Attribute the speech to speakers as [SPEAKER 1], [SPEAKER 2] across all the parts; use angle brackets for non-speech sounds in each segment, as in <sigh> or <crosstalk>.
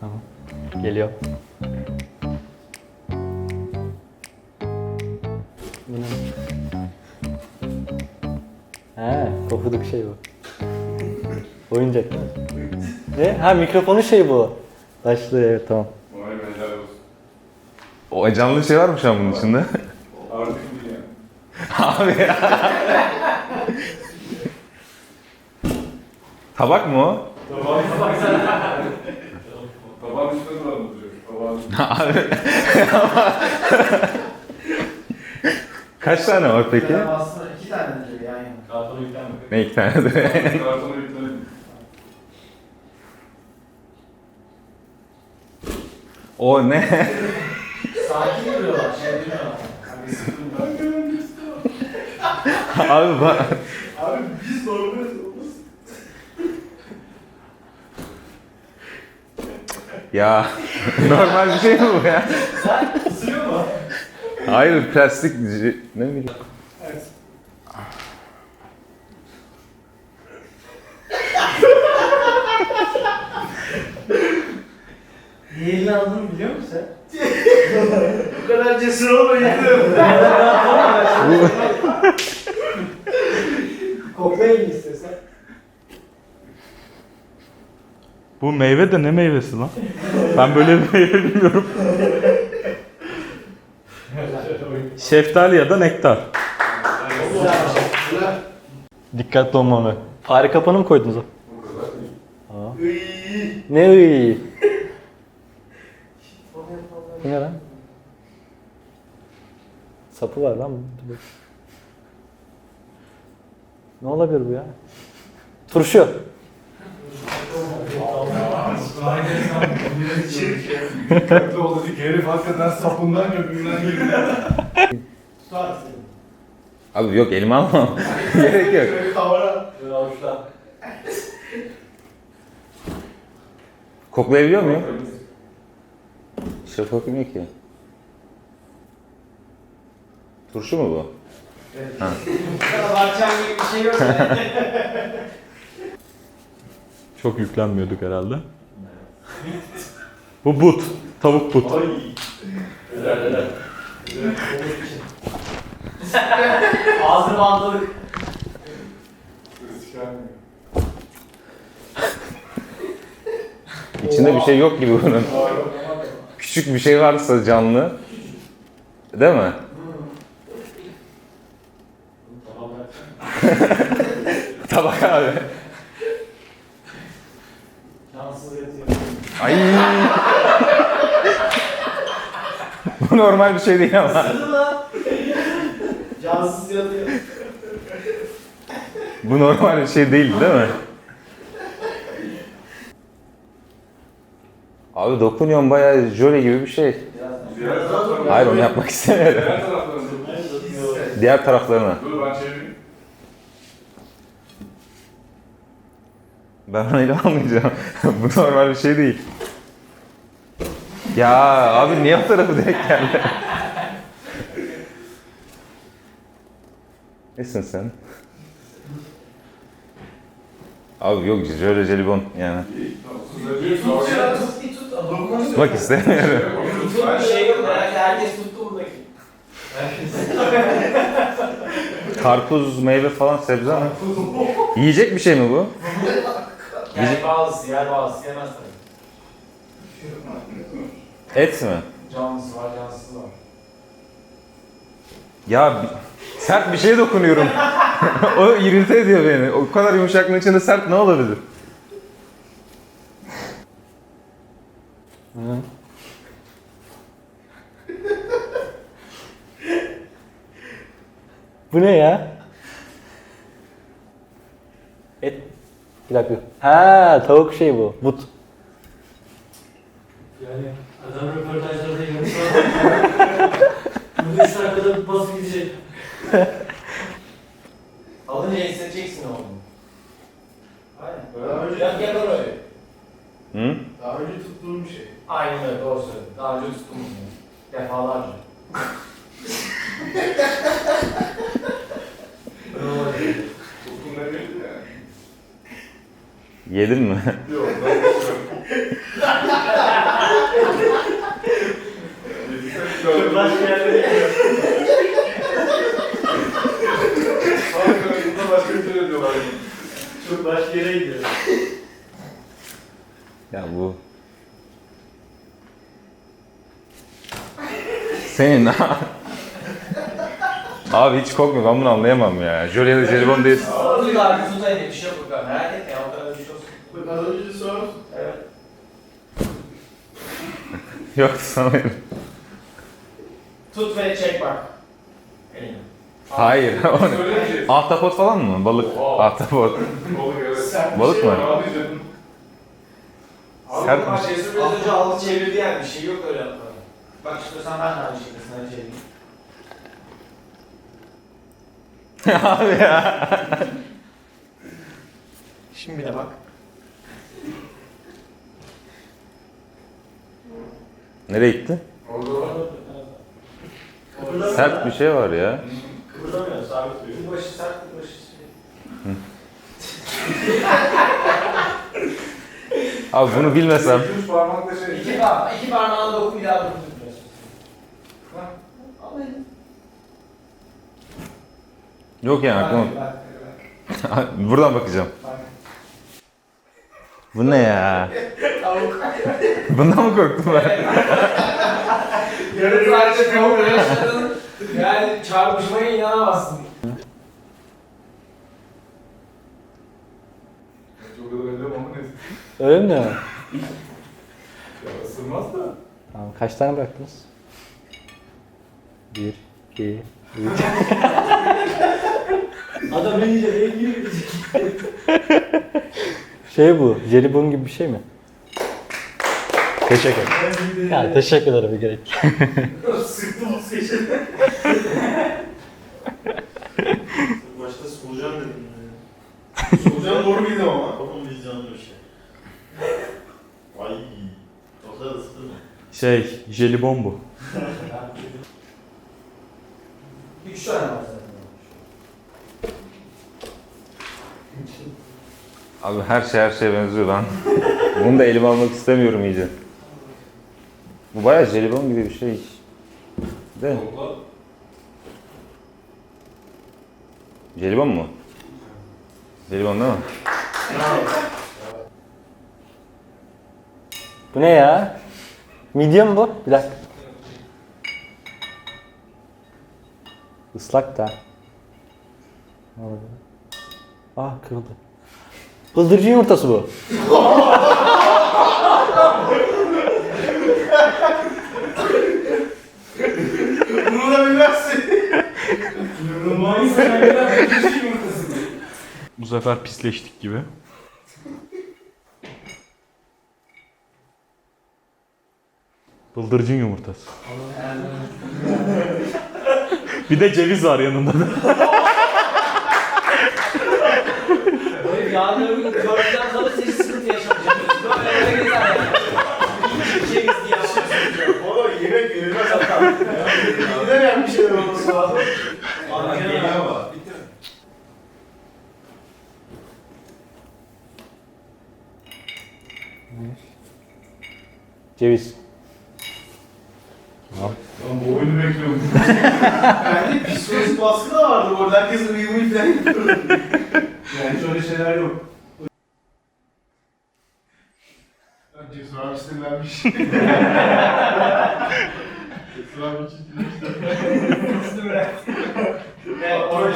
[SPEAKER 1] Tamam. Geliyor. Bu ne? He, pofuduk şey bu. Oyuncak. ne? Ha mikrofonun şey bu. Başlığı evet tamam.
[SPEAKER 2] Vay be helal olsun.
[SPEAKER 3] O canlı şey var mı şu an bunun içinde?
[SPEAKER 2] Artık.
[SPEAKER 3] Abi ya. Tabak mı o?
[SPEAKER 2] Tabağın Tabağın üstünde duran mı duruyor? Tabağın.
[SPEAKER 3] Abi. <laughs> Kaç tane var peki?
[SPEAKER 4] Aslında iki tane diyor yan yana.
[SPEAKER 2] Kartonu yüklenme.
[SPEAKER 3] Ne iki tane de?
[SPEAKER 2] Kartonu yüklenme.
[SPEAKER 3] o ne?
[SPEAKER 4] Sakin duruyorlar, şey demiyorlar. Agresif durmuyorlar.
[SPEAKER 3] Abi bak.
[SPEAKER 2] Abi biz normaliz.
[SPEAKER 3] Ya <laughs> normal bir şey mi bu ya?
[SPEAKER 2] Isırıyor mu?
[SPEAKER 3] Hayır plastik c- ne bileyim.
[SPEAKER 4] Niye elini aldığını biliyor musun sen? Bu kadar cesur olma yedim. Koklayın istesen.
[SPEAKER 5] Bu meyve de ne meyvesi lan? Ben böyle bir meyve bilmiyorum. Şeftali ya da nektar.
[SPEAKER 1] Dikkatli olmalı. Fare kapanı mı koydunuz. Ne iyi. Bu ne lan? Sapı var lan. Ne olabilir bu ya? Turşu.
[SPEAKER 2] Dikkatli ol dedik. Herif hakikaten sapından köpüğünden girdi.
[SPEAKER 4] Tutar seni.
[SPEAKER 3] Abi yok elime almam. <laughs> Gerek yok.
[SPEAKER 2] Şöyle tavana.
[SPEAKER 4] Böyle avuçla.
[SPEAKER 3] Koklayabiliyor muyum? İşte kokmuyor ki. Turşu mu bu?
[SPEAKER 4] Abartacağım gibi bir şey yok. <laughs>
[SPEAKER 5] Çok yüklenmiyorduk herhalde. Bu but. Tavuk but.
[SPEAKER 2] Ay.
[SPEAKER 4] Ağzını bantladık.
[SPEAKER 2] Ses çıkarmıyor.
[SPEAKER 3] İçinde bir şey yok gibi bunun. Küçük bir şey varsa canlı. Değil mi? <laughs> Tabak abi.
[SPEAKER 4] Cansız yatıyor.
[SPEAKER 3] Ay. Bu normal bir şey değil ama.
[SPEAKER 4] Cansız yatıyor.
[SPEAKER 3] Bu normal bir şey değil değil mi? Abi dokunuyorum bayağı jöle gibi bir şey. Hayır onu yapmak istemiyorum.
[SPEAKER 2] Diğer taraflarına. Dur ben çevireyim.
[SPEAKER 3] Ben onu ele almayacağım. <laughs> Bu normal bir şey değil. Ya abi niye o tarafı direkt geldi? <laughs> Nesin sen? Abi yok jöle jelibon yani. Tutmak istemiyorum.
[SPEAKER 4] Tutun bir şey yok. Herkes tuttu buradaki.
[SPEAKER 3] Karpuz, meyve falan sebze mi? Yiyecek bir şey mi bu?
[SPEAKER 4] Yani bazısı yer bazısı yemez tabii.
[SPEAKER 3] Et mi?
[SPEAKER 4] Canlısı var, cansız var.
[SPEAKER 3] Ya bi- sert bir şeye dokunuyorum. <laughs> o irite ediyor beni. O kadar yumuşaklığın içinde sert ne olabilir?
[SPEAKER 1] Hı. Bu ne ya? Et. Bir dakika. Ha, tavuk şey bu. But.
[SPEAKER 6] Yani adam röportajlarda yarım saat Bu 5 dakikada basıp gidecek.
[SPEAKER 4] Alınca hissedeceksin oğlum. Aynen.
[SPEAKER 2] Daha önce-
[SPEAKER 4] Yap yakal öyle.
[SPEAKER 3] Hı?
[SPEAKER 2] Daha önce tuttuğum bir şey.
[SPEAKER 4] Aynen öyle doğru söyledin. Daha önce tuttum bunu. Defalarca. <laughs>
[SPEAKER 3] Yedin mi?
[SPEAKER 2] Yok. Başka yerde başka bir.
[SPEAKER 4] Çok başka yere gidiyor.
[SPEAKER 3] Ya bu Senin ha. Abi hiç kokmuyor. Ben bunu anlayamam ya. Jöle ve jelibon değil.
[SPEAKER 4] Ağzıyla arkasındaydı. Bir şey yok. Merak etme
[SPEAKER 2] önce sor.
[SPEAKER 4] Evet. <laughs>
[SPEAKER 3] Yok sanırım.
[SPEAKER 4] Tut ve çek bak. Elini.
[SPEAKER 3] Hayır. <laughs> o ne?
[SPEAKER 2] Söyle ki.
[SPEAKER 3] Ahtapot falan mı? Balık. Ahtapot.
[SPEAKER 2] Olur evet.
[SPEAKER 4] Sert
[SPEAKER 3] Balık mı?
[SPEAKER 2] Ağlayacaksın.
[SPEAKER 3] Sert
[SPEAKER 4] Abi
[SPEAKER 3] mi?
[SPEAKER 4] Cesur biraz önce aldı çevirdi yani bir şey yok öyle yapmadı. Bak istiyorsan ben de aynı şekilde sana çevireyim. <laughs>
[SPEAKER 3] Abi ya.
[SPEAKER 4] Şimdi de bak.
[SPEAKER 3] Nereye gitti?
[SPEAKER 2] Orada var.
[SPEAKER 4] Kıpırdamıyor.
[SPEAKER 3] Sert bir şey var ya.
[SPEAKER 4] Kıpırdamıyor sabit duruyor. Başı sert başı şey.
[SPEAKER 3] Abi bunu bilmesem.
[SPEAKER 2] Üç parmakla şey.
[SPEAKER 4] İki parmak, iki parmağına dokun bir daha dokun. Al elini.
[SPEAKER 3] Yok yani aklıma. <laughs> Buradan bakacağım.
[SPEAKER 4] bak.
[SPEAKER 3] Bu ne ya?
[SPEAKER 4] Tavuk.
[SPEAKER 3] Bundan mı korktum ben?
[SPEAKER 4] Yarın sadece tavuk yaşadın. Yani çarpışmaya inanamazsın.
[SPEAKER 2] Çok da öyle ama neyse.
[SPEAKER 1] Öyle mi?
[SPEAKER 2] Ya ısırmaz da.
[SPEAKER 1] Tamam, kaç tane bıraktınız? Bir, iki, üç.
[SPEAKER 6] Adam iyice rengi gidecek. <laughs>
[SPEAKER 1] Şey bu, jelibon gibi bir şey mi? Teşekkür ederim. Ya teşekkür ederim gerek.
[SPEAKER 4] Sıktım bu seçeni.
[SPEAKER 7] Başta solucan dedim.
[SPEAKER 2] Solucan doğru bildi ama.
[SPEAKER 7] Kafam vicdanlı bir şey. Ay. O kadar ısıtırma.
[SPEAKER 5] Şey, jelibon bu. <laughs>
[SPEAKER 4] Üç tane var
[SPEAKER 3] Abi her şey her şeye benziyor lan. <laughs> Bunu da elime almak istemiyorum iyice. Bu bayağı jelibon gibi bir şey. De. Jelibon mu? Jelibon değil mi?
[SPEAKER 1] Bu ne ya? Medium bu. Bir dakika. Islak da. Ah kırıldı. Bıldırcın yumurtası bu.
[SPEAKER 2] Bunu da bilmezsin.
[SPEAKER 5] Bu sefer pisleştik gibi. Bıldırcın yumurtası. bir de ceviz var yanında da.
[SPEAKER 4] Böyle yağları gördükten sonra siz sıkıntı yaşamayacaksınız. Böyle öyle gezer yani. İyi bir şey yaşıyorsunuz.
[SPEAKER 7] Oğlum yemek yenilmez hatta. Gidemeyen bir şeyler olması lazım.
[SPEAKER 4] Abi,
[SPEAKER 2] Geliyor ama.
[SPEAKER 1] Ceviz.
[SPEAKER 2] Lan bu oyunu bekliyorum. <laughs>
[SPEAKER 7] Bende psikolojik baskı da vardı orada. Herkesin uyumayı falan yapıyordu.
[SPEAKER 2] Yani hiç öyle şeyler yok. Cesur abi sinirlenmiş. Cesur abi çizgilemiş.
[SPEAKER 4] Evet, orada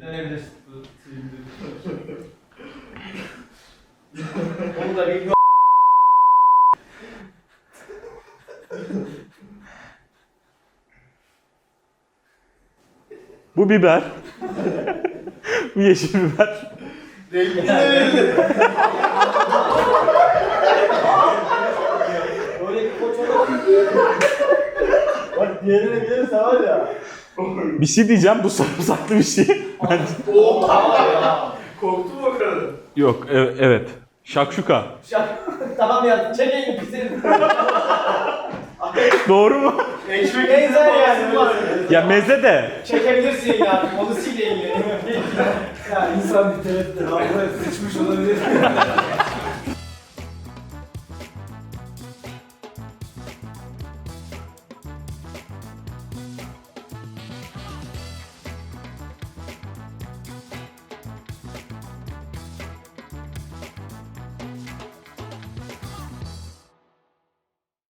[SPEAKER 4] Dönebilirsin. Onu da bir
[SPEAKER 5] Bu biber. Bu yeşil biber.
[SPEAKER 7] Rengi de belli.
[SPEAKER 4] koç.
[SPEAKER 7] Bak diğerine gelirse var ya.
[SPEAKER 5] Bir şey diyeceğim bu sarımsaklı bir şey. Bence.
[SPEAKER 7] Oha. Korktum o kadar.
[SPEAKER 5] Yok e- evet. Şakşuka.
[SPEAKER 4] tamam ya çekeyim piselim.
[SPEAKER 5] Doğru mu?
[SPEAKER 7] Ekmek
[SPEAKER 4] Benzer yani. var.
[SPEAKER 5] Ya meze de.
[SPEAKER 4] Çekebilirsin ya. Onu sil ilgili. ya insan bir tereddüt. Sıçmış olabilir. <laughs>